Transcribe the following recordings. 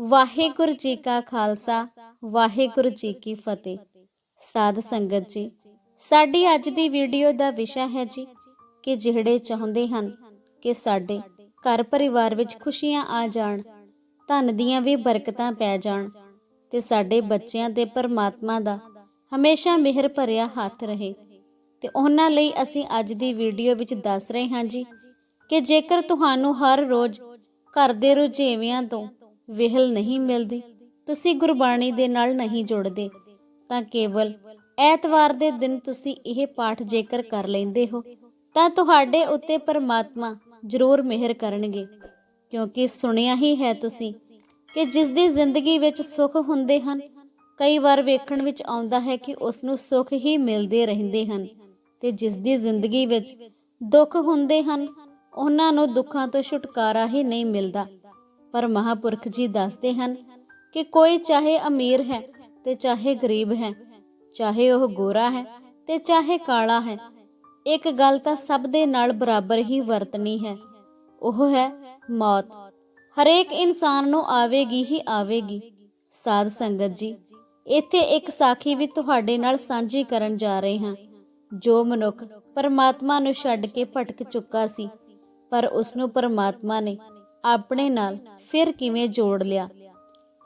ਵਾਹਿਗੁਰੂ ਜੀ ਕਾ ਖਾਲਸਾ, ਵਾਹਿਗੁਰੂ ਜੀ ਕੀ ਫਤਿਹ। ਸਾਧ ਸੰਗਤ ਜੀ, ਸਾਡੀ ਅੱਜ ਦੀ ਵੀਡੀਓ ਦਾ ਵਿਸ਼ਾ ਹੈ ਜੀ ਕਿ ਜਿਹੜੇ ਚਾਹੁੰਦੇ ਹਨ ਕਿ ਸਾਡੇ ਘਰ ਪਰਿਵਾਰ ਵਿੱਚ ਖੁਸ਼ੀਆਂ ਆ ਜਾਣ, ਧਨ ਦੀਆਂ ਵੀ ਬਰਕਤਾਂ ਪੈ ਜਾਣ ਤੇ ਸਾਡੇ ਬੱਚਿਆਂ ਤੇ ਪਰਮਾਤਮਾ ਦਾ ਹਮੇਸ਼ਾ ਮਿਹਰ ਭਰਿਆ ਹੱਥ ਰਹੇ। ਤੇ ਉਹਨਾਂ ਲਈ ਅਸੀਂ ਅੱਜ ਦੀ ਵੀਡੀਓ ਵਿੱਚ ਦੱਸ ਰਹੇ ਹਾਂ ਜੀ ਕਿ ਜੇਕਰ ਤੁਹਾਨੂੰ ਹਰ ਰੋਜ਼ ਘਰ ਦੇ ਰੁਝੇਵਿਆਂ ਤੋਂ ਵਿਹਲ ਨਹੀਂ ਮਿਲਦੀ। ਤੁਸੀਂ ਗੁਰਬਾਣੀ ਦੇ ਨਾਲ ਨਹੀਂ ਜੁੜਦੇ। ਤਾਂ ਕੇਵਲ ਐਤਵਾਰ ਦੇ ਦਿਨ ਤੁਸੀਂ ਇਹ ਪਾਠ ਜੇਕਰ ਕਰ ਲੈਂਦੇ ਹੋ, ਤਾਂ ਤੁਹਾਡੇ ਉੱਤੇ ਪਰਮਾਤਮਾ ਜ਼ਰੂਰ ਮਿਹਰ ਕਰਨਗੇ। ਕਿਉਂਕਿ ਸੁਣਿਆ ਹੀ ਹੈ ਤੁਸੀਂ ਕਿ ਜਿਸ ਦੀ ਜ਼ਿੰਦਗੀ ਵਿੱਚ ਸੁੱਖ ਹੁੰਦੇ ਹਨ, ਕਈ ਵਾਰ ਵੇਖਣ ਵਿੱਚ ਆਉਂਦਾ ਹੈ ਕਿ ਉਸ ਨੂੰ ਸੁੱਖ ਹੀ ਮਿਲਦੇ ਰਹਿੰਦੇ ਹਨ ਤੇ ਜਿਸ ਦੀ ਜ਼ਿੰਦਗੀ ਵਿੱਚ ਦੁੱਖ ਹੁੰਦੇ ਹਨ, ਉਹਨਾਂ ਨੂੰ ਦੁੱਖਾਂ ਤੋਂ ਛੁਟਕਾਰਾ ਹੀ ਨਹੀਂ ਮਿਲਦਾ। ਪਰ ਮਹਾਪੁਰਖ ਜੀ ਦੱਸਦੇ ਹਨ ਕਿ ਕੋਈ ਚਾਹੇ ਅਮੀਰ ਹੈ ਤੇ ਚਾਹੇ ਗਰੀਬ ਹੈ, ਚਾਹੇ ਉਹ ਗੋਰਾ ਹੈ ਤੇ ਚਾਹੇ ਕਾਲਾ ਹੈ, ਇੱਕ ਗੱਲ ਤਾਂ ਸਭ ਦੇ ਨਾਲ ਬਰਾਬਰ ਹੀ ਵਰਤਣੀ ਹੈ, ਉਹ ਹੈ ਮੌਤ। ਹਰੇਕ ਇਨਸਾਨ ਨੂੰ ਆਵੇਗੀ ਹੀ ਆਵੇਗੀ, ਸਾਧ ਸੰਗਤ ਜੀ, ਇੱਥੇ ਇੱਕ ਸਾਖੀ ਵੀ ਤੁਹਾਡੇ ਨਾਲ ਸਾਂਝੀ ਕਰਨ ਜਾ ਰਹੇ ਹਾਂ, ਜੋ ਮਨੁੱਖ ਪਰਮਾਤਮਾ ਨੂੰ ਛੱਡ ਕੇ ਭਟਕ ਚੁੱਕਾ ਸੀ, ਪਰ ਉਸ ਨੂੰ ਪਰਮਾਤਮਾ ਨੇ ਆਪਣੇ ਨਾਲ ਫਿਰ ਕਿਵੇਂ ਜੋੜ ਲਿਆ?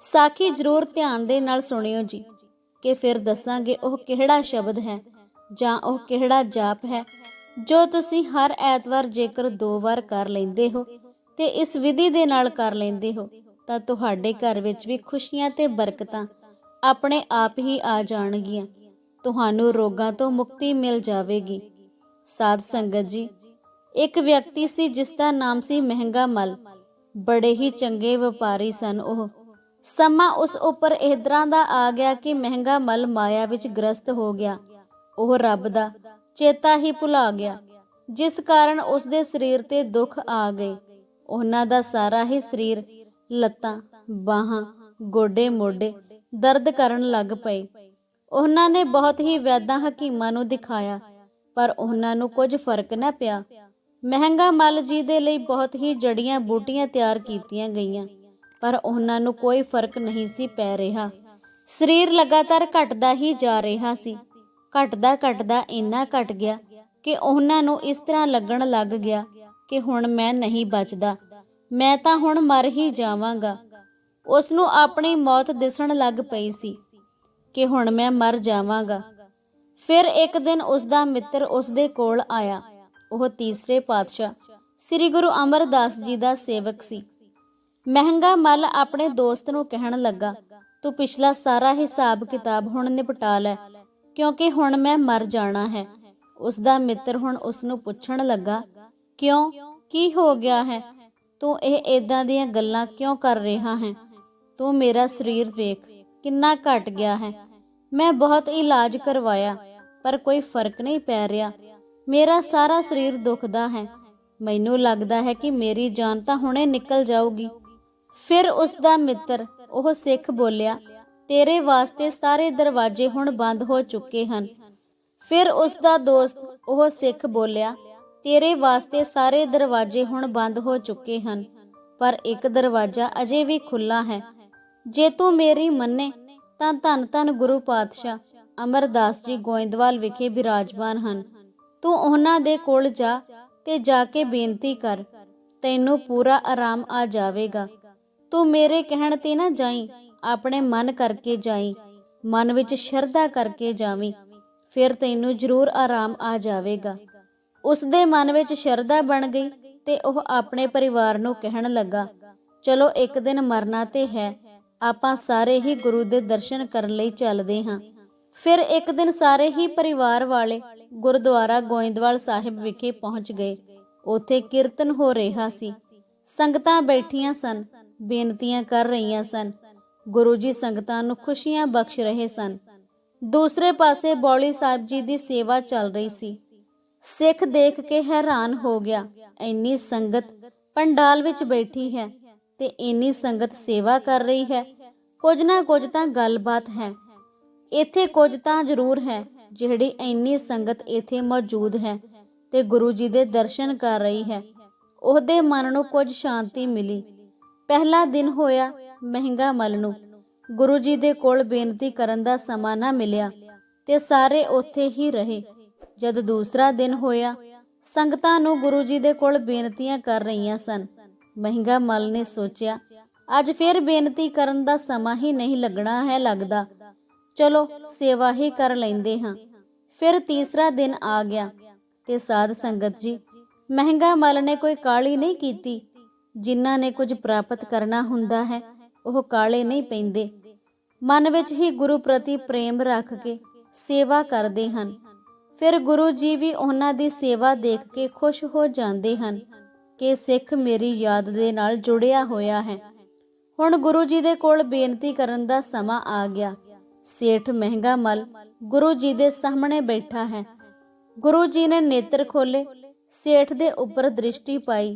ਸਾਖੀ ਜ਼ਰੂਰ ਧਿਆਨ ਦੇ ਨਾਲ ਸੁਣਿਓ ਜੀ ਕਿ ਫਿਰ ਦੱਸਾਂਗੇ ਉਹ ਕਿਹੜਾ ਸ਼ਬਦ ਹੈ ਜਾਂ ਉਹ ਕਿਹੜਾ ਜਾਪ ਹੈ। ਜੋ ਤੁਸੀਂ ਹਰ ਐਤਵਾਰ ਜੇਕਰ ਦੋ ਵਾਰ ਕਰ ਲੈਂਦੇ ਹੋ ਤੇ ਇਸ ਵਿਧੀ ਦੇ ਨਾਲ ਕਰ ਲੈਂਦੇ ਹੋ, ਤਾਂ ਤੁਹਾਡੇ ਘਰ ਵਿੱਚ ਵੀ ਖੁਸ਼ੀਆਂ ਤੇ ਬਰਕਤਾਂ ਆਪਣੇ ਆਪ ਹੀ ਆ ਜਾਣਗੀਆਂ। ਤੁਹਾਨੂੰ ਰੋਗਾਂ ਤੋਂ ਮੁਕਤੀ ਮਿਲ ਜਾਵੇਗੀ। ਸਾਧ ਸੰਗਤ ਜੀ, ਇੱਕ ਵਿਅਕਤੀ ਸੀ ਜਿਸ ਦਾ ਨਾਮ ਸੀ ਮਹਿੰਗਾ ਮਲ। ਬੜੇ ਹੀ ਚੰਗੇ ਵਪਾਰੀ ਸਨ ਉਹ। ਸਮਾਂ ਉਸ ਉੱਪਰ ਇਸ ਦਾ ਆ ਗਿਆ ਕਿ ਮਹਿੰਗਾ ਮਲ ਮਾਇਆ ਵਿੱਚ ਗ੍ਰਸਤ ਹੋ ਗਿਆ। ਉਹ ਰੱਬ ਦਾ ਚੇਤਾ ਹੀ ਭੁਲਾ ਗਿਆ। ਜਿਸ ਕਾਰਨ ਉਸ ਦੇ ਸਰੀਰ ਤੇ ਦੁੱਖ ਆ ਗਏ। ਉਹਨਾਂ ਦਾ ਸਾਰਾ ਹੀ ਸਰੀਰ ਲੱਤਾਂ, ਬਾਹਾਂ, ਗੋਡੇ, ਮੋਢੇ ਦਰਦ ਕਰਨ ਲੱਗ ਪਏ। ਉਹਨਾਂ ਨੇ ਬਹੁਤ ਹੀ ਵੈਦਾਂ ਹਕੀਮਾਂ ਨੂੰ ਦਿਖਾਇਆ, ਪਰ ਉਹਨਾਂ ਨੂੰ ਕੁਝ ਫ਼ਰਕ ਨਾ ਪਿਆ। ਮਹਿੰਗਾ ਮੱਲ ਜੀ ਦੇ ਲਈ ਬਹੁਤ ਹੀ ਜੜੀਆਂ ਬੂਟੀਆਂ ਤਿਆਰ ਕੀਤੀਆਂ ਗਈਆਂ, ਪਰ ਉਹਨਾਂ ਨੂੰ ਕੋਈ ਫ਼ਰਕ ਨਹੀਂ ਸੀ ਪੈ ਰਿਹਾ। ਸਰੀਰ ਲਗਾਤਾਰ ਘਟਦਾ ਹੀ ਜਾ ਰਿਹਾ ਸੀ। ਘਟਦਾ ਘਟਦਾ ਇੰਨਾ ਘਟ ਗਿਆ ਕਿ ਉਹਨਾਂ ਨੂੰ ਇਸ ਤਰ੍ਹਾਂ ਲੱਗਣ ਲੱਗ ਗਿਆ ਕਿ ਹੁਣ ਮੈਂ ਨਹੀਂ ਬਚਦਾ, ਮੈਂ ਤਾਂ ਹੁਣ ਮਰ ਹੀ ਜਾਵਾਂਗਾ। ਉਸ ਨੂੰ ਆਪਣੀ ਮੌਤ ਦਿਸਣ ਲੱਗ ਪਈ ਸੀ ਕਿ ਹੁਣ ਮੈਂ ਮਰ ਜਾਵਾਂਗਾ। ਫਿਰ ਇੱਕ ਦਿਨ ਉਸ ਦਾ ਮਿੱਤਰ ਉਸ ਦੇ ਕੋਲ ਆਇਆ। ਉਹ ਤੀਸਰੇ ਪਾਤਸ਼ਾਹ। ਸ੍ਰੀ ਗੁਰੂ ਅਮਰਦਾਸ ਜੀ ਦਾ ਸੇਵਕ ਸੀ। ਮਹਿੰਗਾ ਮਲ ਆਪਣੇ ਦੋਸਤ ਨੂੰ ਕਹਿਣ ਲੱਗਾ, ਤੂੰ ਪਿਛਲਾ ਸਾਰਾ ਹਿਸਾਬ ਕਿਤਾਬ ਹੁਣ ਨਿਪਟਾ ਲੈ, ਕਿਉਂਕਿ ਹੁਣ ਮੈਂ ਮਰ ਜਾਣਾ ਹੈ। ਉਸ ਦਾ ਮਿੱਤਰ ਹੁਣ ਉਸ ਨੂੰ ਪੁੱਛਣ ਲੱਗਾ, ਕਿਉਂ? ਕੀ ਹੋ ਗਿਆ ਹੈ? ਤੂੰ ਇਹ ਏਦਾਂ ਦੀਆਂ ਗੱਲਾਂ ਕਿਉਂ ਕਰ ਰਿਹਾ ਹੈ? ਤੂੰ ਮੇਰਾ ਸਰੀਰ ਵੇਖ, ਕਿੰਨਾ ਘਟ ਗਿਆ ਹੈ। ਮੈਂ ਬਹੁਤ ਇਲਾਜ ਕਰਵਾਇਆ, ਪਰ ਕੋਈ ਫ਼ਰਕ ਨਹੀਂ ਪੈ ਰਿਹਾ। ਮੇਰਾ ਸਾਰਾ ਸਰੀਰ ਦੁਖਦਾ ਹੈ। ਮੈਨੂੰ ਲੱਗਦਾ ਹੈ ਕਿ ਮੇਰੀ ਜਾਨ ਤਾਂ ਹੁਣੇ ਨਿਕਲ ਜਾਊਗੀ। ਫਿਰ ਉਸ ਦਾ ਮਿੱਤਰ, ਉਹ ਸਿੱਖ ਬੋਲਿਆ, ਤੇਰੇ ਵਾਸਤੇ ਸਾਰੇ ਦਰਵਾਜ਼ੇ ਹੁਣ ਬੰਦ ਹੋ ਚੁੱਕੇ ਹਨ। ਫਿਰ ਉਸ ਦਾ ਦੋਸਤ, ਉਹ ਸਿੱਖ ਬੋਲਿਆ, ਤੇਰੇ ਵਾਸਤੇ ਸਾਰੇ ਦਰਵਾਜ਼ੇ ਹੁਣ ਬੰਦ ਹੋ ਚੁੱਕੇ ਹਨ, ਪਰ ਇੱਕ ਦਰਵਾਜ਼ਾ ਅਜੇ ਵੀ ਖੁੱਲਾ ਹੈ। ਜੇ ਤੂੰ ਮੇਰੀ ਮੰਨੇ, ਤਾਂ ਧੰਨ ਧੰਨ ਗੁਰੂ ਪਾਤਸ਼ਾਹ ਅਮਰਦਾਸ ਜੀ ਗੋਇੰਦਵਾਲ ਵਿਖੇ ਬਿਰਾਜਮਾਨ ਹਨ। ਤੂੰ ਉਹਨਾਂ ਦੇ ਕੋਲ ਜਾ ਤੇ ਜਾ ਕੇ ਬੇਨਤੀ ਕਰ, ਤੈਨੂੰ ਪੂਰਾ ਆਰਾਮ ਆ ਜਾਵੇਗਾ। ਤੂੰ ਮੇਰੇ ਕਹਿਣ ਤੇ ਨਾ ਜਾਈ, ਆਪਣੇ ਮਨ ਕਰਕੇ ਜਾਈ, ਮਨ ਵਿੱਚ ਸ਼ਰਧਾ ਕਰਕੇ ਜਾਵੀਂ, ਫਿਰ ਤੈਨੂੰ ਜ਼ਰੂਰ ਆਰਾਮ ਆ ਜਾਵੇਗਾ। ਉਸ ਦੇ ਮਨ ਵਿੱਚ ਸ਼ਰਧਾ ਬਣ ਗਈ ਤੇ ਉਹ ਆਪਣੇ ਪਰਿਵਾਰ ਨੂੰ ਕਹਿਣ ਲੱਗਾ, ਚਲੋ ਇੱਕ ਦਿਨ ਮਰਨਾ ਤੇ ਹੈ, ਆਪਾਂ ਸਾਰੇ ਹੀ ਗੁਰੂ ਦੇ ਦਰਸ਼ਨ ਕਰਨ ਲਈ ਚੱਲਦੇ ਹਾਂ। ਫਿਰ ਇੱਕ ਦਿਨ ਸਾਰੇ ਹੀ ਪਰਿਵਾਰ ਵਾਲੇ ਗੁਰਦੁਆਰਾ ਗੋਇੰਦਵਾਲ ਸਾਹਿਬ ਵਿਖੇ ਪਹੁੰਚ ਗਏ। ਉੱਥੇ ਕੀਰਤਨ ਹੋ ਰਿਹਾ ਸੀ। ਸੰਗਤਾਂ ਬੈਠੀਆਂ ਸਨ, ਬੇਨਤੀਆਂ ਕਰ ਰਹੀਆਂ ਸਨ। ਗੁਰੂ ਜੀ ਸੰਗਤਾਂ ਨੂੰ ਖੁਸ਼ੀਆਂ ਬਖਸ਼ ਰਹੇ ਸਨ। ਦੂਸਰੇ ਪਾਸੇ ਬੌਲੀ ਸਾਹਿਬ ਜੀ ਦੀ ਸੇਵਾ ਚੱਲ ਰਹੀ ਸੀ। ਸਿੱਖ ਦੇਖ ਕੇ ਹੈਰਾਨ ਹੋ ਗਿਆ, ਇੰਨੀ ਸੰਗਤ ਪੰਡਾਲ ਵਿੱਚ ਬੈਠੀ ਹੈ ਤੇ ਇੰਨੀ ਸੰਗਤ ਸੇਵਾ ਕਰ ਰਹੀ ਹੈ। ਕੁਝ ਨਾ ਕੁਝ ਤਾਂ ਗੱਲਬਾਤ ਹੈ। ਇੱਥੇ ਕੁਝ ਤਾਂ ਜ਼ਰੂਰ ਹੈ। ਜਿਹੜੀ ਇੰਨੀ ਸੰਗਤ ਇੱਥੇ ਮੌਜੂਦ ਹੈ ਤੇ ਗੁਰੂ ਜੀ ਦੇ ਦਰਸ਼ਨ ਕਰ ਰਹੀ ਹੈ, ਉਹਦੇ ਮਨ ਨੂੰ ਕੁਝ ਸ਼ਾਂਤੀ ਮਿਲੀ। ਪਹਿਲਾ ਦਿਨ ਹੋਇਆ ਮਹਿੰਗਾ ਮਲ ਨੂੰ। ਗੁਰੂ ਜੀ ਦੇ ਕੋਲ ਬੇਨਤੀ ਕਰਨ ਦਾ ਸਮਾਂ ਨਾ ਮਿਲਿਆ ਤੇ ਸਾਰੇ ਉੱਥੇ ਹੀ ਰਹੇ। ਜਦ ਦੂਸਰਾ ਦਿਨ ਹੋਇਆ, ਸੰਗਤਾਂ ਨੂੰ ਗੁਰੂ ਜੀ ਦੇ ਕੋਲ ਬੇਨਤੀਆਂ ਕਰ ਰਹੀਆਂ ਸਨ। ਮਹਿੰਗਾ ਮਲ ਨੇ ਸੋਚਿਆ, ਅੱਜ ਫਿਰ ਬੇਨਤੀ ਕਰਨ ਦਾ ਸਮਾਂ ਹੀ ਨਹੀਂ ਲੱਗਣਾ ਹੈ ਲੱਗਦਾ। ਚਲੋ, ਸੇਵਾ ਹੀ ਕਰ ਲੈਂਦੇ ਹਾਂ। ਫਿਰ ਤੀਸਰਾ ਦਿਨ ਆ ਗਿਆ ਤੇ ਸਾਧ ਸੰਗਤ ਜੀ, ਮਹਿੰਗਾ ਮਲ ਨੇ ਕੋਈ ਕਾਲੀ ਨਹੀਂ ਕੀਤੀ। ਜਿਨ੍ਹਾਂ ਨੇ ਕੁਝ ਪ੍ਰਾਪਤ ਕਰਨਾ ਹੁੰਦਾ ਹੈ, ਉਹ ਕਾਲੇ ਨਹੀਂ ਪੈਂਦੇ। ਮਨ ਵਿੱਚ ਹੀ ਗੁਰੂ ਪ੍ਰਤੀ ਪ੍ਰੇਮ ਰੱਖ ਕੇ ਸੇਵਾ ਕਰਦੇ ਹਨ। ਫਿਰ ਗੁਰੂ ਜੀ ਵੀ ਉਹਨਾਂ ਦੀ ਸੇਵਾ ਦੇਖ ਕੇ ਖੁਸ਼ ਹੋ ਜਾਂਦੇ ਹਨ ਕਿ ਸਿੱਖ ਮੇਰੀ ਯਾਦ ਦੇ ਨਾਲ ਜੁੜਿਆ ਹੋਇਆ ਹੈ। ਹੁਣ ਗੁਰੂ ਜੀ ਦੇ ਕੋਲ ਬੇਨਤੀ ਕਰਨ ਦਾ ਸਮਾਂ ਆ ਗਿਆ। ਸੇਠ ਮਹਿੰਗਾ ਮਲ ਗੁਰੂ ਜੀ ਦੇ ਸਾਹਮਣੇ ਬੈਠਾ ਹੈ। ਗੁਰੂ ਜੀ ਨੇ ਨੇਤਰ ਖੋਲੇ ਸੇਠ ਦੇ ਉੱਪਰ ਦ੍ਰਿਸ਼ਟੀ ਪਾਈ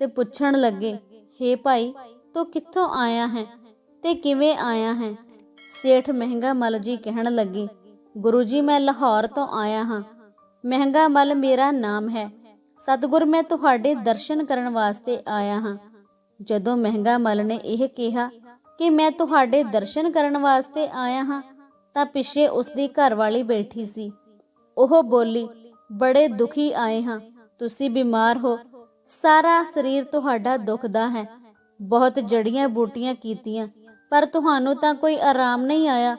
ਤੇ ਪੁੱਛਣ ਲੱਗੇ, ਹੇ ਭਾਈ, ਤੂੰ ਕਿੱਥੋਂ ਆਇਆ ਹੈ ਤੇ ਕਿਵੇਂ ਆਇਆ ਹੈ? ਸੇਠ ਮਹਿੰਗਾ ਮਲ ਜੀ ਕਹਿਣ ਲੱਗੇ, ਗੁਰੂ ਜੀ, ਮੈਂ ਲਾਹੌਰ ਤੋਂ ਆਇਆ ਹਾਂ। ਮਹਿੰਗਾ ਮਲ ਮੇਰਾ ਨਾਮ ਹੈ। ਸਤਿਗੁਰ, ਮੈਂ ਤੁਹਾਡੇ ਦਰਸ਼ਨ ਕਰਨ ਵਾਸਤੇ ਆਇਆ ਹਾਂ। ਜਦੋਂ ਮਹਿੰਗਾ ਮਲ ਨੇ ਇਹ ਕਿਹਾ ਕਿ ਮੈਂ ਤੁਹਾਡੇ ਦਰਸ਼ਨ ਕਰਨ ਵਾਸਤੇ ਆਇਆ ਹਾਂ, ਤਾਂ ਪਿੱਛੇ ਉਸ ਦੀ ਘਰਵਾਲੀ ਬੈਠੀ ਸੀ। ਉਹ ਬੋਲੀ, ਬੜੇ ਦੁਖੀ ਆਏ ਹਾਂ, ਤੁਸੀਂ ਬਿਮਾਰ ਹੋ। ਸਾਰਾ ਸਰੀਰ ਤੁਹਾਡਾ ਦੁਖਦਾ ਹੈ। ਬਹੁਤ ਜੜੀਆਂ ਬੂਟੀਆਂ ਕੀਤੀਆਂ, ਪਰ ਤੁਹਾਨੂੰ ਤਾਂ ਕੋਈ ਆਰਾਮ ਨਹੀਂ ਆਇਆ।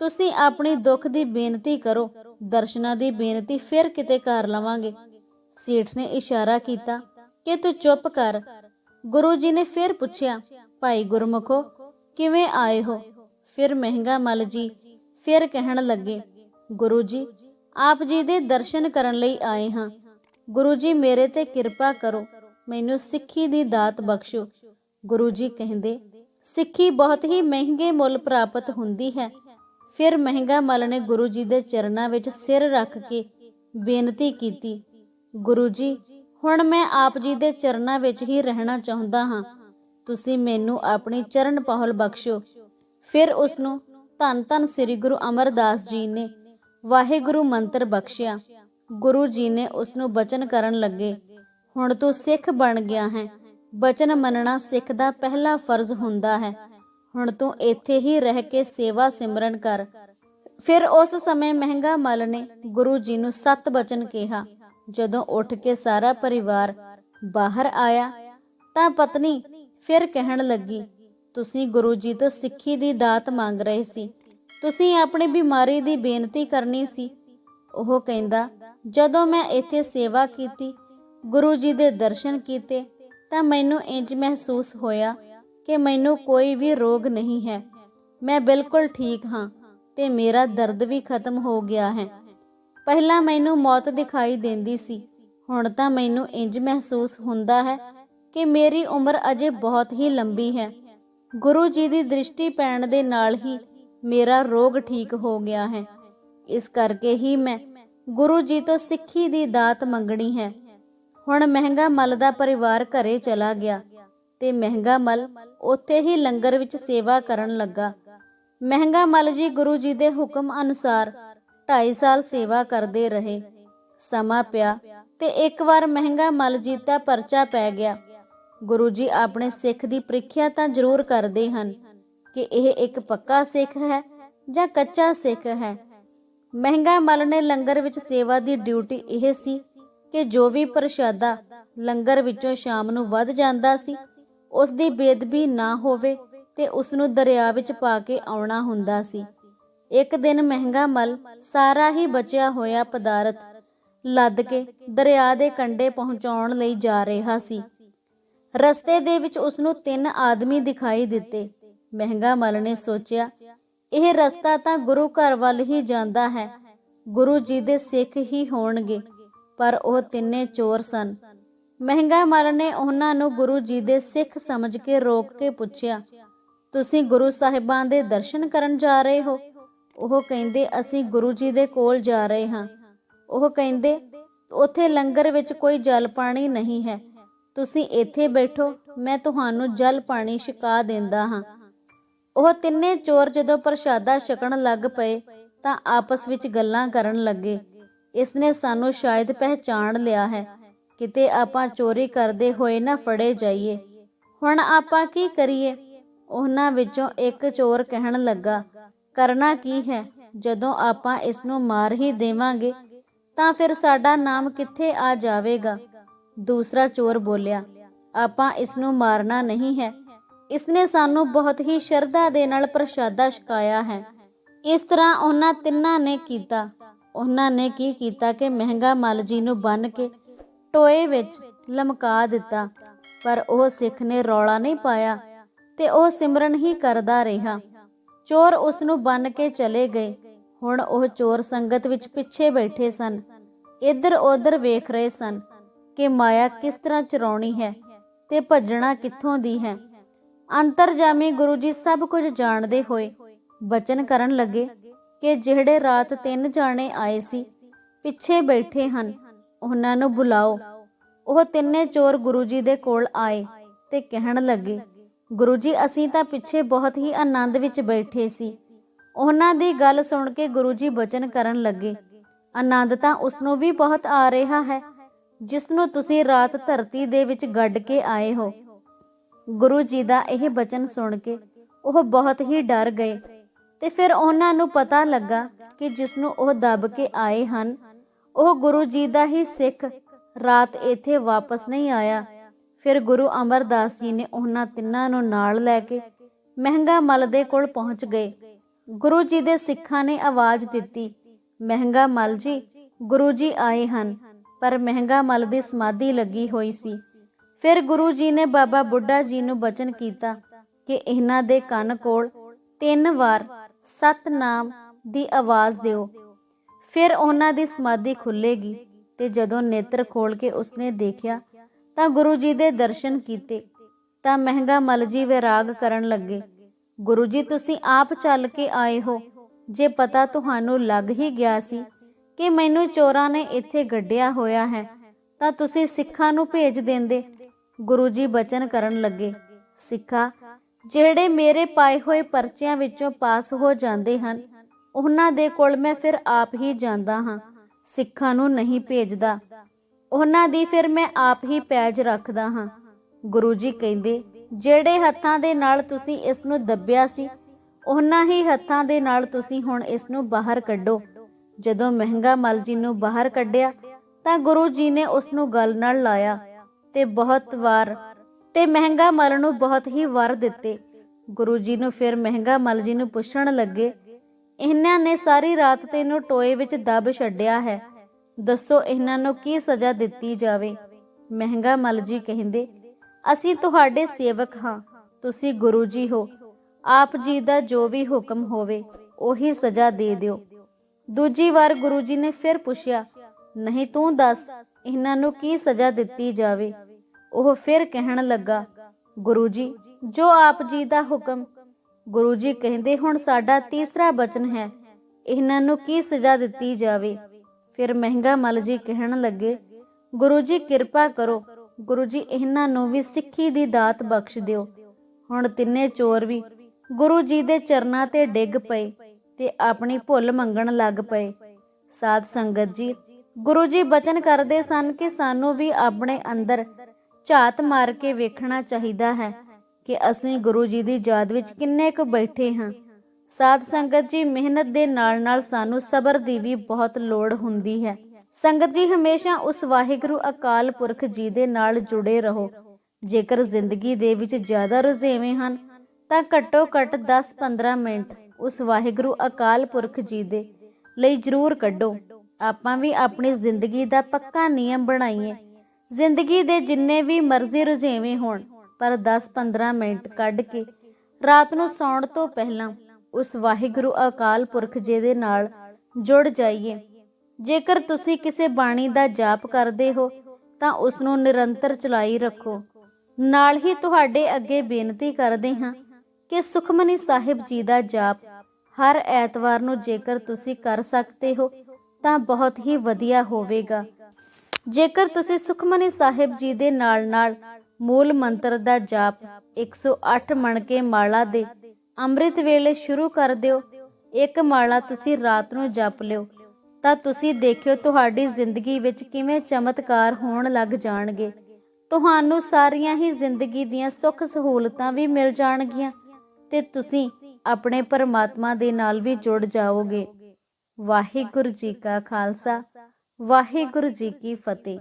ਤੁਸੀਂ ਆਪਣੀ ਦੁੱਖ ਦੀ ਬੇਨਤੀ ਕਰੋ, ਦਰਸ਼ਨਾਂ ਦੀ ਬੇਨਤੀ ਫਿਰ ਕਿਤੇ ਕਰ ਲਵਾਂਗੇ। ਸੇਠ ਨੇ ਇਸ਼ਾਰਾ ਕੀਤਾ ਕਿ ਤੂੰ ਚੁੱਪ ਕਰ। ਗੁਰੂ ਜੀ ਨੇ ਫਿਰ ਪੁੱਛਿਆ, ਭਾਈ ਗੁਰਮੁਖੋ ਕਿਵੇਂ ਆਏ ਹੋ? ਫਿਰ ਮਹਿੰਗਾ ਮਲ ਜੀ, ਫਿਰ ਕਹਿਣ ਲੱਗੇ, ਗੁਰੂ ਜੀ, ਆਪ ਜੀ ਦੇ ਦਰਸ਼ਨ ਕਰਨ ਲਈ ਆਏ ਹਾਂ। ਗੁਰੂ ਜੀ, ਮੇਰੇ ਤੇ ਕਿਰਪਾ ਕਰੋ, ਮੈਨੂੰ ਸਿੱਖੀ ਦੀ ਦਾਤ ਬਖਸ਼ੋ। ਗੁਰੂ ਜੀ ਕਹਿੰਦੇ, ਸਿੱਖੀ ਬਹੁਤ ਹੀ ਮਹਿੰਗੇ ਮੁੱਲ ਪ੍ਰਾਪਤ ਹੁੰਦੀ ਹੈ। ਫਿਰ ਮਹਿੰਗਾ ਮਲ ਨੇ ਗੁਰੂ ਜੀ ਦੇ ਚਰਨਾਂ ਵਿੱਚ ਸਿਰ ਰੱਖ ਕੇ ਬੇਨਤੀ ਕੀਤੀ, ਗੁਰੂ ਜੀ, ਹੁਣ ਮੈਂ ਆਪ ਜੀ ਦੇ ਚਰਨਾਂ ਵਿੱਚ ਹੀ ਰਹਿਣਾ ਚਾਹੁੰਦਾ ਹਾਂ। ਤੁਸੀਂ ਮੈਨੂੰ ਆਪਣੀ ਚਰਨ ਪਹਲ ਬਖਸ਼ੋ। ਫਿਰ ਉਸ ਨੂੰ ਧੰਨ ਧੰਨ ਸ੍ਰੀ ਗੁਰੂ ਅਮਰਦਾਸ ਜੀ ਨੇ ਵਾਹਿਗੁਰੂ ਮੰਤਰ ਬਖਸ਼ਿਆ। ਗੁਰੂ ਜੀ ਨੇ ਉਸ ਨੂੰ ਬਚਨ ਕਰਨ ਲੱਗੇ। ਹੁਣ ਤੂੰ ਸਿੱਖ ਬਣ ਗਿਆ ਹੈ। ਬਚਨ ਮੰਨਣਾ ਸਿੱਖ ਦਾ ਪਹਿਲਾ ਫਰਜ਼ ਹੁੰਦਾ ਹੈ। ਹੁਣ ਤੂੰ ਇੱਥੇ ਹੀ ਰਹਿ ਕੇ ਸੇਵਾ ਸਿਮਰਨ ਕਰ। ਫਿਰ ਉਸ ਸਮੇਂ ਮਹਿੰਗਾ ਮਲ ਨੇ ਗੁਰੂ ਜੀ ਨੂੰ ਸਤ ਬਚਨ ਕਿਹਾ। ਜਦੋਂ ਉੱਠ ਕੇ ਸਾਰਾ ਪਰਿਵਾਰ ਬਾਹਰ ਆਇਆ, ਤਾਂ ਪਤਨੀ ਫਿਰ ਕਹਿਣ ਲੱਗੀ, ਤੁਸੀਂ ਗੁਰੂ ਜੀ ਤੋਂ ਸਿੱਖੀ ਦੀ ਦਾਤ ਮੰਗ ਰਹੇ ਸੀ। ਤੁਸੀਂ ਆਪਣੀ ਬਿਮਾਰੀ ਦੀ ਬੇਨਤੀ ਕਰਨੀ ਸੀ। ਉਹ ਕਹਿੰਦਾ, ਜਦੋਂ ਮੈਂ ਇੱਥੇ ਸੇਵਾ ਕੀਤੀ, ਗੁਰੂ ਜੀ ਦੇ ਦਰਸ਼ਨ ਕੀਤੇ, ਤਾਂ ਮੈਨੂੰ ਇੰਜ ਮਹਿਸੂਸ ਹੋਇਆ ਕਿ ਮੈਨੂੰ ਕੋਈ ਵੀ ਰੋਗ ਨਹੀਂ ਹੈ। ਮੈਂ ਬਿਲਕੁਲ ਠੀਕ ਹਾਂ ਤੇ ਮੇਰਾ ਦਰਦ ਵੀ ਖਤਮ ਹੋ ਗਿਆ ਹੈ। ਪਹਿਲਾਂ ਮੈਨੂੰ ਮੌਤ ਦਿਖਾਈ ਦਿੰਦੀ ਸੀ, ਹੁਣ ਤਾਂ ਮੈਨੂੰ ਇੰਜ ਮਹਿਸੂਸ ਹੁੰਦਾ ਹੈ ਕਿ ਮੇਰੀ ਉਮਰ ਅਜੇ ਬਹੁਤ ਹੀ ਲੰਬੀ ਹੈ। ਗੁਰੂ ਜੀ ਦੀ ਦ੍ਰਿਸ਼ਟੀ ਪੈਣ ਦੇ ਨਾਲ ਹੀ ਮੇਰਾ ਰੋਗ ਠੀਕ ਹੋ ਗਿਆ ਹੈ। ਇਸ ਕਰਕੇ ਹੀ ਮੈਂ ਗੁਰੂ ਜੀ ਤੋਂ ਸਿੱਖੀ ਦੀ ਦਾਤ ਮੰਗਣੀ ਹੈ। ਹੁਣ ਮਹਿੰਗਾ ਮਲ ਦਾ ਪਰਿਵਾਰ ਘਰੇ ਚਲਾ ਗਿਆ ਤੇ ਮਹਿੰਗਾ ਮਲ ਉੱਥੇ ਹੀ ਲੰਗਰ ਵਿੱਚ ਸੇਵਾ ਕਰਨ ਲੱਗਾ। ਮਹਿੰਗਾ ਮਲ ਜੀ ਗੁਰੂ ਜੀ ਦੇ ਹੁਕਮ ਅਨੁਸਾਰ 2.5 ਸਾਲ ਸੇਵਾ ਕਰਦੇ ਰਹੇ। ਸਮਾਂ ਪਿਆ ਤੇ ਇੱਕ ਵਾਰ ਮਹਿੰਗਾ ਮਲ ਜੀ ਦਾ ਪਰਚਾ ਪੈ ਗਿਆ। ਗੁਰੂ ਜੀ ਆਪਣੇ ਸਿੱਖ ਦੀ ਪ੍ਰੀਖਿਆ ਤਾਂ ਜ਼ਰੂਰ ਕਰਦੇ ਹਨ ਕਿ ਇਹ ਇੱਕ ਪੱਕਾ ਸਿੱਖ ਹੈ ਜਾਂ ਕੱਚਾ ਸਿੱਖ ਹੈ। ਮਹਿੰਗਾ ਮਲ ਨੇ ਲੰਗਰ ਵਿੱਚ ਸੇਵਾ ਦੀ ਡਿਊਟੀ ਇਹ ਸੀ ਕਿ ਜੋ ਵੀ ਪ੍ਰਸ਼ਾਦਾ ਲੰਗਰ ਵਿੱਚੋਂ ਸ਼ਾਮ ਨੂੰ ਵੱਧ ਜਾਂਦਾ ਸੀ ਉਸ ਦੀ ਬੇਦਬੀ ਨਾ ਹੋਵੇ ਤੇ ਉਸ ਨੂੰ ਦਰਿਆ ਵਿੱਚ ਪਾ ਕੇ ਆਉਣਾ ਹੁੰਦਾ ਸੀ। ਇੱਕ ਦਿਨ ਮਹਿੰਗਾ ਮਲ ਸਾਰਾ ਹੀ ਬਚਿਆ ਹੋਇਆ ਪਦਾਰਥ ਲੱਦ ਕੇ ਦਰਿਆ ਦੇ ਕੰਢੇ ਪਹੁੰਚਾਉਣ ਲਈ ਜਾ ਰਿਹਾ ਸੀ। ਰਸਤੇ ਦੇ ਵਿੱਚ ਉਸ ਨੂੰ ਤਿੰਨ ਆਦਮੀ ਦਿਖਾਈ ਦਿੱਤੇ। ਮਹਿੰਗਾ ਮਲ ਨੇ ਸੋਚਿਆ, ਇਹ ਰਸਤਾ ਤਾਂ ਗੁਰੂ ਘਰ ਵੱਲ ਹੀ ਜਾਂਦਾ ਹੈ। ਗੁਰੂ ਜੀ ਦੇ ਸਿੱਖ ਹੀ ਹੋਣਗੇ, ਪਰ ਉਹ ਤਿੰਨੇ ਚੋਰ ਸਨ। ਮਹਿੰਗਾ ਮਲ ਨੇ ਉਹਨਾਂ ਨੂੰ ਗੁਰੂ ਜੀ ਦੇ ਸਿੱਖ ਸਮਝ ਕੇ ਰੋਕ ਕੇ ਪੁੱਛਿਆ, ਤੁਸੀਂ ਗੁਰੂ ਸਾਹਿਬਾਂ ਦੇ ਦਰਸ਼ਨ ਕਰਨ ਜਾ ਰਹੇ ਹੋ? ਉਹ ਕਹਿੰਦੇ, ਅਸੀਂ ਗੁਰੂ ਜੀ ਦੇ ਕੋਲ ਜਾ ਰਹੇ ਹਾਂ। ਉਹ ਕਹਿੰਦੇ, ਉੱਥੇ ਲੰਗਰ ਵਿੱਚ ਕੋਈ ਜਲ ਪਾਣੀ ਨਹੀਂ ਹੈ। ਤੁਸੀਂ ਇੱਥੇ ਬੈਠੋ, ਮੈਂ ਤੁਹਾਨੂੰ ਜਲ ਪਾਣੀ ਛਕਾ ਦਿੰਦਾ ਹਾਂ। ਉਹ ਤਿੰਨੇ ਚੋਰ ਜਦੋਂ ਪ੍ਰਸ਼ਾਦਾ ਛਕਣ ਲੱਗ ਪਏ, ਤਾਂ ਆਪਸ ਵਿੱਚ ਗੱਲਾਂ ਕਰਨ ਲੱਗੇ। ਇਸ ਨੇ ਸਾਨੂੰ ਸ਼ਾਇਦ ਪਹਿਚਾਣ ਲਿਆ ਹੈ। ਕਿਤੇ ਆਪਾਂ ਚੋਰੀ ਕਰਦੇ ਹੋਏ ਨਾ ਫੜੇ ਜਾਈਏ। ਹੁਣ ਆਪਾਂ ਕੀ ਕਰੀਏ? ਉਹਨਾਂ ਵਿੱਚੋਂ ਇੱਕ ਚੋਰ ਕਹਿਣ ਲੱਗਾ, ਕਰਨਾ ਕੀ ਹੈ? ਜਦੋਂ ਆਪਾਂ ਇਸ ਨੂੰ ਮਾਰ ਹੀ ਦੇਵਾਂਗੇ, ਤਾਂ ਫਿਰ ਸਾਡਾ ਨਾਮ ਕਿੱਥੇ ਆ ਜਾਵੇਗਾ? ਦੂਸਰਾ ਚੋਰ ਬੋਲਿਆ, ਆਪਾਂ ਇਸ ਨੂੰ ਮਾਰਨਾ ਨਹੀਂ ਹੈ। ਇਸਨੇ ਸਾਨੂੰ ਬਹੁਤ ਹੀ ਸ਼ਰਧਾ ਦੇ ਨਾਲ ਪ੍ਰਸ਼ਾਦਾ ਛਕਾਇਆ ਹੈ। ਇਸ ਤਰ੍ਹਾਂ ਉਹਨਾਂ ਤਿੰਨਾਂ ਨੇ ਕੀਤਾ। ਉਹਨਾਂ ਨੇ ਕੀ ਕੀਤਾ ਕਿ ਮਹਿੰਗਾ ਮਲ ਜੀ ਨੂੰ ਬੰਨ ਕੇ ਟੋਏ ਵਿੱਚ ਲਮਕਾ ਦਿੱਤਾ, ਪਰ ਉਹ ਸਿੱਖ ਨੇ ਰੌਲਾ ਨਹੀਂ ਪਾਇਆ ਤੇ ਉਹ ਸਿਮਰਨ ਹੀ ਕਰਦਾ ਰਿਹਾ। ਚੋਰ ਉਸ ਨੂੰ ਬੰਨ ਕੇ ਚਲੇ ਗਏ। ਹੁਣ ਉਹ ਚੋਰ ਸੰਗਤ ਵਿੱਚ ਪਿੱਛੇ ਬੈਠੇ ਸਨ। ਇੱਧਰ ਉੱਧਰ ਵੇਖ ਰਹੇ ਸਨ। ਕਿ ਮਾਇਆ ਕਿਸ ਤਰ੍ਹਾਂ ਚਰਾਉਣੀ ਹੈ ਤੇ ਭੱਜਣਾ ਕਿੱਥੋਂ ਦੀ ਹੈ। ਅੰਤਰਜਾਮੀ ਗੁਰੂ ਜੀ ਸਭ ਕੁਝ ਜਾਣਦੇ ਹੋਏ ਬਚਨ ਕਰਨ ਲੱਗੇ ਕਿ ਜਿਹੜੇ ਰਾਤ ਤਿੰਨ ਜਾਣੇ ਆਏ ਸੀ, ਪਿੱਛੇ ਬੈਠੇ ਹਨ, ਉਹਨਾਂ ਨੂੰ ਬੁਲਾਓ। ਉਹ ਤਿੰਨੇ ਚੋਰ ਗੁਰੂ ਜੀ ਦੇ ਕੋਲ ਆਏ ਤੇ ਕਹਿਣ ਲੱਗੇ, ਗੁਰੂ ਜੀ, ਅਸੀਂ ਤਾਂ ਪਿੱਛੇ ਬਹੁਤ ਹੀ ਆਨੰਦ ਵਿੱਚ ਬੈਠੇ ਸੀ। ਉਹਨਾਂ ਦੀ ਗੱਲ ਸੁਣ ਕੇ ਗੁਰੂ ਜੀ ਬਚਨ ਕਰਨ ਲੱਗੇ, ਆਨੰਦ ਤਾਂ ਉਸ ਨੂੰ ਵੀ ਬਹੁਤ ਆ ਰਿਹਾ ਹੈ ਜਿਸ ਨੂੰ ਤੁਸੀਂ ਰਾਤ ਧਰਤੀ ਦੇ ਵਿੱਚ ਗੱਡ ਕੇ ਆਏ ਹੋ। ਗੁਰੂ ਜੀ ਦਾ ਇਹ ਬਚਨ ਸੁਣ ਕੇ ਉਹ ਬਹੁਤ ਹੀ ਡਰ ਗਏ ਤੇ ਫਿਰ ਉਹਨਾਂ ਨੂੰ ਪਤਾ ਲੱਗਾ ਕਿ ਜਿਸ ਨੂੰ ਉਹ ਦੱਬ ਕੇ ਆਏ ਹਨ, ਉਹ ਗੁਰੂ ਜੀ ਦਾ ਹੀ ਸਿੱਖ ਰਾਤ ਇੱਥੇ ਵਾਪਸ ਨਹੀਂ ਆਇਆ। ਫਿਰ ਗੁਰੂ ਅਮਰਦਾਸ ਜੀ ਨੇ ਉਹਨਾਂ ਤਿੰਨਾਂ ਨੂੰ ਨਾਲ ਲੈ ਕੇ ਮਹਿੰਗਾ ਮਲ ਦੇ ਕੋਲ ਪਹੁੰਚ ਗਏ। ਗੁਰੂ ਜੀ ਦੇ ਸਿੱਖਾਂ ਨੇ ਆਵਾਜ਼ ਦਿੱਤੀ, ਮਹਿੰਗਾ ਮਲ ਜੀ, ਗੁਰੂ ਜੀ ਆਏ ਹਨ। ਪਰ ਮਹਿੰਗਾ ਮਲ ਦੀ ਸਮਾਧੀ ਲੱਗੀ ਹੋਈ ਸੀ। ਫਿਰ ਗੁਰੂ ਜੀ ਨੇ ਬਾਬਾ ਬੁੱਢਾ ਜੀ ਨੂੰ ਬਚਨ ਕੀਤਾ ਕਿ ਇਹਨਾਂ ਦੇ ਕੰਨ ਕੋਲ ਤਿੰਨ ਵਾਰ ਸਤਨਾਮ ਦੀ ਆਵਾਜ਼ ਦਿਓ। ਫਿਰ ਉਹਨਾਂ ਦੀ ਸਮਾਧੀ ਖੁੱਲੇਗੀ ਤੇ ਜਦੋਂ ਨੇਤਰ ਖੋਲ ਕੇ ਉਸਨੇ ਦੇਖਿਆ ਤਾਂ ਗੁਰੂ ਜੀ ਦੇ ਦਰਸ਼ਨ ਕੀਤੇ ਤਾਂ ਮਹਿੰਗਾ ਮਲ ਜੀ ਵਿਰਾਗ ਕਰਨ ਲੱਗੇ। ਗੁਰੂ ਜੀ, ਤੁਸੀਂ ਆਪ ਚੱਲ ਕੇ ਆਏ ਹੋ। ਜੇ ਪਤਾ ਤੁਹਾਨੂੰ ਲੱਗ ਹੀ ਗਿਆ ਸੀ ਕਿ ਮੈਨੂੰ ਚੋਰਾਂ ਨੇ ਇੱਥੇ ਗੱਡਿਆ ਹੋਇਆ ਹੈ। ਤਾਂ ਤੁਸੀਂ ਸਿੱਖਾਂ ਨੂੰ ਭੇਜ ਦਿੰਦੇ। ਗੁਰੂ ਜੀ ਬਚਨ ਕਰਨ ਲੱਗੇ। ਸਿੱਖਾ, ਜਿਹੜੇ ਮੇਰੇ ਪਾਏ ਹੋਏ ਪਰਚਿਆਂ ਵਿੱਚੋਂ ਪਾਸ ਹੋ ਜਾਂਦੇ ਹਨ, ਉਹਨਾਂ ਦੇ ਕੋਲ ਮੈਂ ਫਿਰ ਆਪ ਹੀ ਜਾਂਦਾ ਹਾਂ। ਸਿੱਖਾਂ ਨੂੰ ਨਹੀਂ ਭੇਜਦਾ। ਉਹਨਾਂ ਦੀ ਫਿਰ ਮੈਂ ਆਪ ਹੀ ਪੈਜ ਰੱਖਦਾ ਹਾਂ। ਗੁਰੂ ਜੀ ਕਹਿੰਦੇ, ਜਿਹੜੇ ਹੱਥਾਂ ਦੇ ਨਾਲ ਤੁਸੀਂ ਇਸ ਨੂੰ ਦੱਬਿਆ ਸੀ, ਉਹਨਾਂ ਹੀ ਹੱਥਾਂ ਦੇ ਨਾਲ ਤੁਸੀਂ ਹੁਣ ਇਸ ਨੂੰ ਬਾਹਰ ਕੱਢੋ। ਜਦੋਂ ਮਹਿੰਗਾ ਮਲ ਜੀ ਨੂੰ ਬਾਹਰ ਕੱਢਿਆ, ਤਾਂ ਗੁਰੂ ਜੀ ਨੇ ਉਸ ਨੂੰ ਗਲ ਨਾਲ ਲਾਇਆ ਤੇ ਬਹੁਤ ਵਾਰ ਤੇ ਮਹਿੰਗਾ ਮਲ ਨੂੰ ਬਹੁਤ ਹੀ ਵਰ ਦਿੱਤੇ। ਗੁਰੂ ਜੀ ਨੂੰ ਫਿਰ ਮਹਿੰਗਾ ਮਲ ਜੀ ਨੂੰ ਪੁੱਛਣ ਲੱਗੇ, ਇਹਨਾਂ ਨੇ ਸਾਰੀ ਰਾਤ ਤੈਨੂੰ ਟੋਏ ਵਿੱਚ ਦੱਬ ਛੱਡਿਆ ਹੈ, ਦੱਸੋ ਇਹਨਾਂ ਨੂੰ ਕੀ ਸਜ਼ਾ ਦਿੱਤੀ ਜਾਵੇ? ਮਹਿੰਗਾ ਮਲ ਜੀ ਕਹਿੰਦੇ, ਅਸੀਂ ਤੁਹਾਡੇ ਸੇਵਕ ਹਾਂ, ਤੁਸੀਂ ਗੁਰੂ ਜੀ ਹੋ, ਆਪ ਜੀ ਦਾ ਜੋ ਵੀ ਹੁਕਮ ਹੋਵੇ, ਉਹੀ ਸਜ਼ਾ ਦੇ ਦਿਓ। ਦੂਜੀ ਵਾਰ ਗੁਰੂ ਜੀ ਨੇ ਫਿਰ ਪੁੱਛਿਆ, ਨਹੀਂ ਤੂੰ ਦੱਸ, ਇਹਨਾਂ ਨੂੰ ਕੀ ਸਜ਼ਾ ਦਿੱਤੀ ਜਾਵੇ? ਉਹ ਫਿਰ ਕਹਿਣ ਲੱਗਾ, ਗੁਰੂ ਜੀ, ਜੋ ਆਪ ਜੀ ਦਾ ਹੁਕਮ, ਗੁਰੂ ਜੀ ਕਹਿੰਦੇ ਹੁਣ ਸਾਡਾ ਤੀਸਰਾ ਬਚਨ ਹੈ, ਇਹਨਾਂ ਨੂੰ ਕੀ ਸਜ਼ਾ ਦਿੱਤੀ ਜਾਵੇ? ਫਿਰ ਮਹਿੰਗਾ ਮਲ ਜੀ ਕਹਿਣ ਲੱਗੇ, ਗੁਰੂ ਜੀ ਕਿਰਪਾ ਕਰੋ, ਗੁਰੂ ਜੀ ਇਹਨਾਂ ਨੂੰ ਵੀ ਸਿੱਖੀ ਦੀ ਦਾਤ ਬਖਸ਼ ਦਿਓ। ਹੁਣ ਤਿੰਨੇ ਚੋਰ ਵੀ ਗੁਰੂ ਜੀ ਦੇ ਚਰਨਾਂ ਤੇ ਡਿੱਗ ਪਏ ਤੇ ਆਪਣੀ ਭੁੱਲ ਮੰਗਣ ਲੱਗ ਪਏ। ਸਾਧ ਸੰਗਤ ਜੀ, ਗੁਰੂ ਜੀ ਬਚਨ ਕਰਦੇ ਸਨ ਕਿ ਸਾਨੂੰ ਵੀ ਆਪਣੇ ਅੰਦਰ ਝਾਤ ਮਾਰ ਕੇ ਵੇਖਣਾ ਚਾਹੀਦਾ ਹੈ ਕਿ ਅਸੀਂ ਗੁਰੂ ਜੀ ਦੀ ਯਾਦ ਵਿੱਚ ਕਿੰਨੇ ਕੁ ਬੈਠੇ ਹਾਂ। ਸਾਧ ਸੰਗਤ ਜੀ, ਮਿਹਨਤ ਦੇ ਨਾਲ ਨਾਲ ਸਾਨੂੰ ਸਬਰ ਦੀ ਵੀ ਬਹੁਤ ਲੋੜ ਹੁੰਦੀ ਹੈ। ਸੰਗਤ ਜੀ, ਹਮੇਸ਼ਾ ਉਸ ਵਾਹਿਗੁਰੂ ਅਕਾਲ ਪੁਰਖ ਜੀ ਦੇ ਨਾਲ ਜੁੜੇ ਰਹੋ। ਜੇਕਰ ਜ਼ਿੰਦਗੀ ਦੇ ਵਿੱਚ ਜ਼ਿਆਦਾ ਰੁਝੇਵੇਂ ਹਨ, ਤਾਂ ਘੱਟੋ ਘੱਟ 10-15 ਮਿੰਟ ਉਸ ਵਾਹਿਗੁਰੂ ਅਕਾਲ ਪੁਰਖ ਜੀ ਦੇ ਲਈ ਜ਼ਰੂਰ ਕੱਢੋ। ਆਪਾਂ ਵੀ ਆਪਣੀ ਜ਼ਿੰਦਗੀ ਦਾ ਪੱਕਾ ਨਿਯਮ ਬਣਾਈਏ। ਜ਼ਿੰਦਗੀ ਦੇ ਜਿੰਨੇ ਵੀ ਮਰਜ਼ੀ ਰੁਝੇਵੇਂ ਹੋਣ, ਪਰ 10-15 ਮਿੰਟ ਕੱਢ ਕੇ ਰਾਤ ਨੂੰ ਸੌਣ ਤੋਂ ਪਹਿਲਾਂ ਉਸ ਵਾਹਿਗੁਰੂ ਅਕਾਲ ਪੁਰਖ ਜੀ ਦੇ ਨਾਲ ਜੁੜ ਜਾਈਏ। ਜੇਕਰ ਤੁਸੀਂ ਕਿਸੇ ਬਾਣੀ ਦਾ ਜਾਪ ਕਰਦੇ ਹੋ, ਤਾਂ ਉਸ ਨੂੰ ਨਿਰੰਤਰ ਚਲਾਈ ਰੱਖੋ। ਨਾਲ ਹੀ ਤੁਹਾਡੇ ਅੱਗੇ ਬੇਨਤੀ ਕਰਦੇ ਹਾਂ ਕਿ ਸੁਖਮਨੀ ਸਾਹਿਬ ਜੀ ਦਾ ਜਾਪ ਹਰ ਐਤਵਾਰ ਨੂੰ ਜੇਕਰ ਤੁਸੀਂ ਕਰ ਸਕਦੇ ਹੋ, ਤਾਂ ਬਹੁਤ ਹੀ ਵਧੀਆ ਹੋਵੇਗਾ। ਜੇਕਰ ਤੁਸੀਂ ਸੁਖਮਨੀ ਸਾਹਿਬ ਜੀ ਦੇ ਨਾਲ-ਨਾਲ ਮੂਲ ਮੰਤਰ ਦਾ ਜਾਪ 108 ਮਣਕੇ ਮਾਲਾ ਦੇ ਅੰਮ੍ਰਿਤ ਵੇਲੇ ਸ਼ੁਰੂ ਕਰ ਦਿਓ, ਇੱਕ ਮਾਲਾ ਤੁਸੀਂ ਰਾਤ ਨੂੰ ਜਪ ਲਿਓ, ਤਾਂ ਤੁਸੀਂ ਦੇਖਿਓ ਤੁਹਾਡੀ ਜ਼ਿੰਦਗੀ ਵਿੱਚ ਕਿਵੇਂ ਚਮਤਕਾਰ ਹੋਣ ਲੱਗ ਜਾਣਗੇ। ਤੁਹਾਨੂੰ ਸਾਰੀਆਂ ਹੀ ਜ਼ਿੰਦਗੀ ਦੀਆਂ ਸੁੱਖ ਸਹੂਲਤਾਂ ਵੀ ਮਿਲ ਜਾਣਗੀਆਂ ਤੇ ਤੁਸੀਂ ਆਪਣੇ ਪਰਮਾਤਮਾ ਦੇ ਨਾਲ ਵੀ ਜੁੜ ਜਾਓਗੇ। ਵਾਹਿਗੁਰੂ ਜੀ ਕਾ ਖਾਲਸਾ। ਵਾਹਿਗੁਰੂ ਜੀ ਕੀ ਫਤਿਹ।